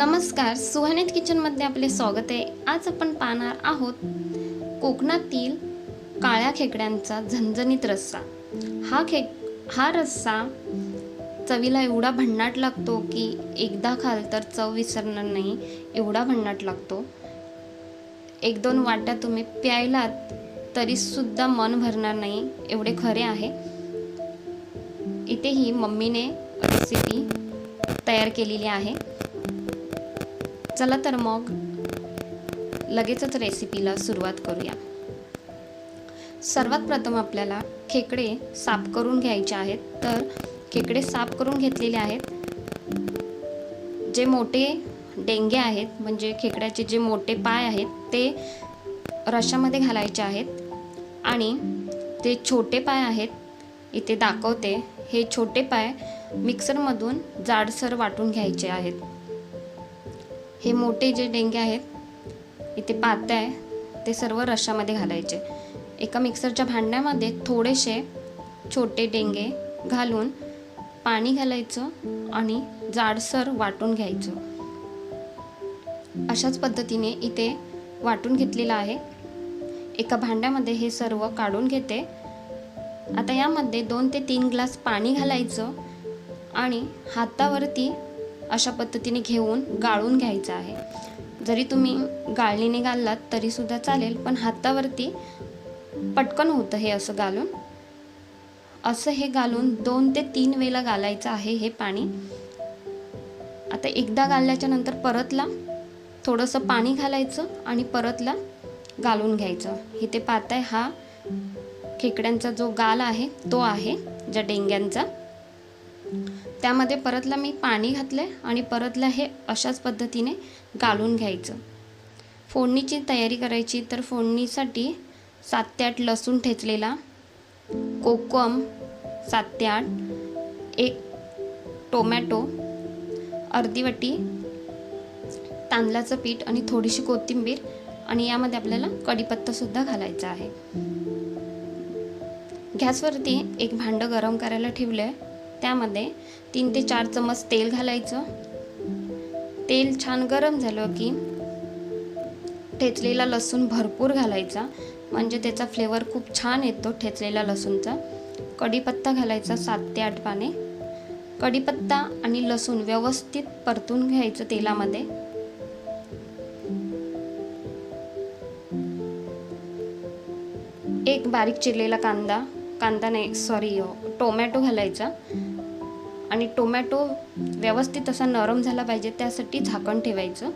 नमस्कार सुहानीत किचनमध्ये आपले स्वागत आहे. आज आपण पाहणार आहोत कोकणातील काळ्या खेकड्यांचा झणझणीत रस्सा. हा खेक हा रस्सा चवीला एवढा भन्नाट लागतो की एकदा खाल तर चव विसरणार नाही एवढा भन्नाट लागतो. एक दोन वाट्या तुम्ही प्यायलात तरीसुद्धा मन भरणार नाही एवढे खरे आहे. इथे ही मम्मीने रेसिपी तयार केलेली आहे. चला तर मग लगेचच रेसिपीला सुरुवात करूया. सर्वात प्रथम आपल्याला खेकडे साफ करून घ्यायचे आहेत. तर खेकडे साफ करून घेतलेले आहेत. जे मोठे डेंगे आहेत म्हणजे खेकड्याचे जे मोठे पाय आहेत ते रशामध्ये घालायचे आहेत. आणि ते छोटे पाय आहेत इथे दाखवते. हे छोटे पाय मिक्सरमधून जाडसर वाटून घ्यायचे आहेत. हे मोठे जे डेंगे आहेत इथे पाते आहे ते सर्व रशामध्ये घालायचे. एका मिक्सरच्या भांड्यामध्ये थोडेसे छोटे डेंगे घालून पाणी घालायचं आणि जाडसर वाटून घ्यायचं. अशाच पद्धतीने इथे वाटून घेतलेलं आहे. एका भांड्यामध्ये हे सर्व काढून घेते. आता यामध्ये दोन ते तीन ग्लास पाणी घालायचं आणि हातावरती अशा पद्धतीने घेऊन गाळून घ्यायचं आहे. जरी तुम्ही गाळणीने घाललात तरीसुद्धा चालेल पण हातावरती पटकन होतं हे असं घालून. असं हे घालून दोन ते तीन वेळेला घालायचं आहे हे पाणी. आता एकदा घालल्याच्या नंतर परतला थोडंसं पाणी घालायचं आणि परतला घालून घ्यायचं. इथे पाहताय हा खेकड्यांचा जो गाल आहे तो आहे ज्या डेंग्यांचा. त्यामध्ये परतला मी पाणी घातलं आणि परतला हे अशाच पद्धतीने घालून घ्यायचं. फोडणीची तयारी करायची तर फोडणीसाठी सात ते आठ लसूण ठेचलेला कोकम सात ते आठ एक टोमॅटो अर्धी वाटी तांदळाचं पीठ आणि थोडीशी कोथिंबीर आणि यामध्ये आपल्याला कढीपत्तासुद्धा घालायचा आहे. गॅसवरती एक भांडं गरम करायला ठेवलं आहे त्यामध्ये तीन ते चार चमच तेल घालायचं. तेल छान गरम झालं की ठेचलेला लसूण भरपूर घालायचा. म्हणजे त्याचा फ्लेवर खूप छान येतो ठेचलेला लसूणचा. कढीपत्ता घालायचा सात ते आठ पाने. कढीपत्ता आणि लसूण व्यवस्थित परतून घ्यायचं तेलामध्ये. एक बारीक चिरलेला कांदा कांदा नाही सॉरी टोमॅटो घालायचा. आणि टोमॅटो व्यवस्थित असा नरम झाला पाहिजे त्यासाठी झाकण ठेवायचं.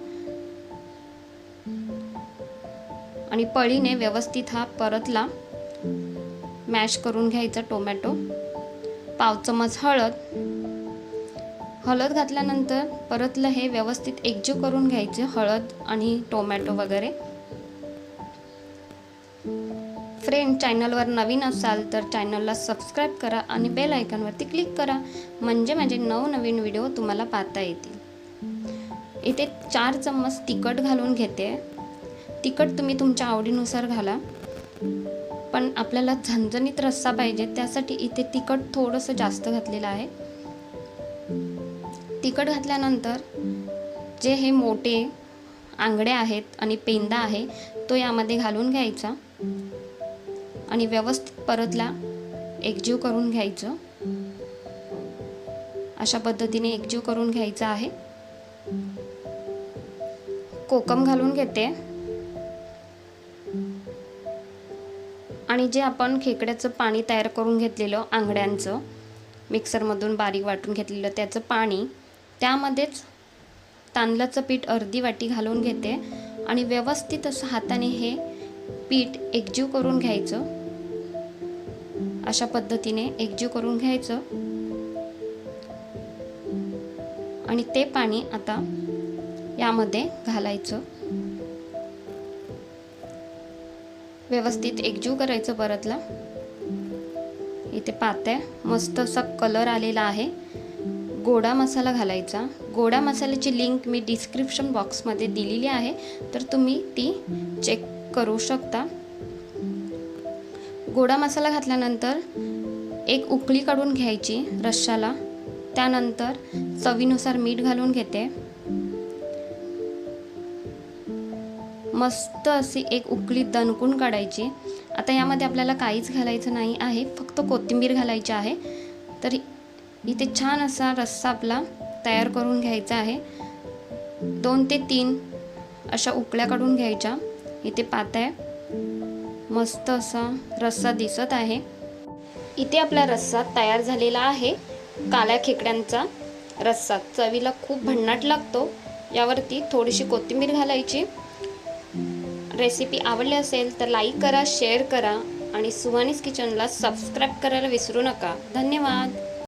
आणि पळीने व्यवस्थित हा परतला. मॅश करून घ्यायचा टोमॅटो. पाव चमच हळद. हळद घातल्यानंतर परतलं हे व्यवस्थित एकजीव करून घ्यायचं हळद आणि टोमॅटो वगैरे. फ्रेंड चॅनलवर नवीन असाल तर चॅनलला सबस्क्राईब करा आणि बेल आयकॉनवरती क्लिक करा. म्हणजे माझे नवनवीन व्हिडिओ तुम्हाला पाहता येतील. इथे चार चम्मच तिखट घालून घेते. तिखट तुम्ही तुमच्या आवडीनुसार घाला. पण आपल्याला झणझणीत रस्सा पाहिजे त्यासाठी इथे तिखट थोडंसं जास्त घातलेलं आहे. तिखट घातल्यानंतर जे हे मोठे आंगडे आहेत आणि पेंदा आहे तो यामध्ये घालून घ्यायचा. आणि व्यवस्थित परतला एकजीव करून घ्यायचं. अशा पद्धतीने एकजीव करून घ्यायचं आहे. कोकम घालून घेते. आणि जे आपण खेकड्याचं पाणी तयार करून घेतलेलं आंगड्यांचं मिक्सरमधून बारीक वाटून घेतलेलं त्याचं पाणी त्यामध्येच तांदळाचं पीठ अर्धी वाटी घालून घेते. आणि व्यवस्थित असं हाताने हे पीठ एकजीव करून घ्यायचं. अशा पद्धतीने एकजीव करून घ्यायचं. आणि ते पाणी आता यामध्ये घालायचं. व्यवस्थित एकजीव करायचं परतला. इथे पात्या मस्त असा कलर आलेला आहे. गोडा मसाला घालायचा. गोडा मसाल्याची लिंक मी डिस्क्रिप्शन बॉक्समध्ये दिलेली आहे. तर तुम्ही ती चेक करू शकता. गोडा मसाला घातल्यानंतर एक उकळी काढून घ्यायची रश्शाला त्यानंतर चवीनुसार मीठ घालून घेते. मस्त अशी एक उकळी दणकून काढायची. आता यामध्ये आपल्याला काहीच घालायचं नाही आहे फक्त कोथिंबीर घालायची आहे. तर इथे छान असा रस्सा आपला तयार करून घ्यायचा आहे. दोन ते तीन अशा उकळ्या काढून घ्यायच्या. इथे पात आहे मस्त असा रस्सा दिसत आहे. इथे आपला रस्सा तयार झालेला आहे. काळ्या खेकड्यांचा रस्सा. चवीला खूप भन्नाट लागतो. यावरती थोडीशी कोथिंबीर घालायची. रेसिपी आवडली असेल तर लाईक करा शेअर करा आणि सुहानीस किचनला सबस्क्राईब करायला विसरू नका. धन्यवाद.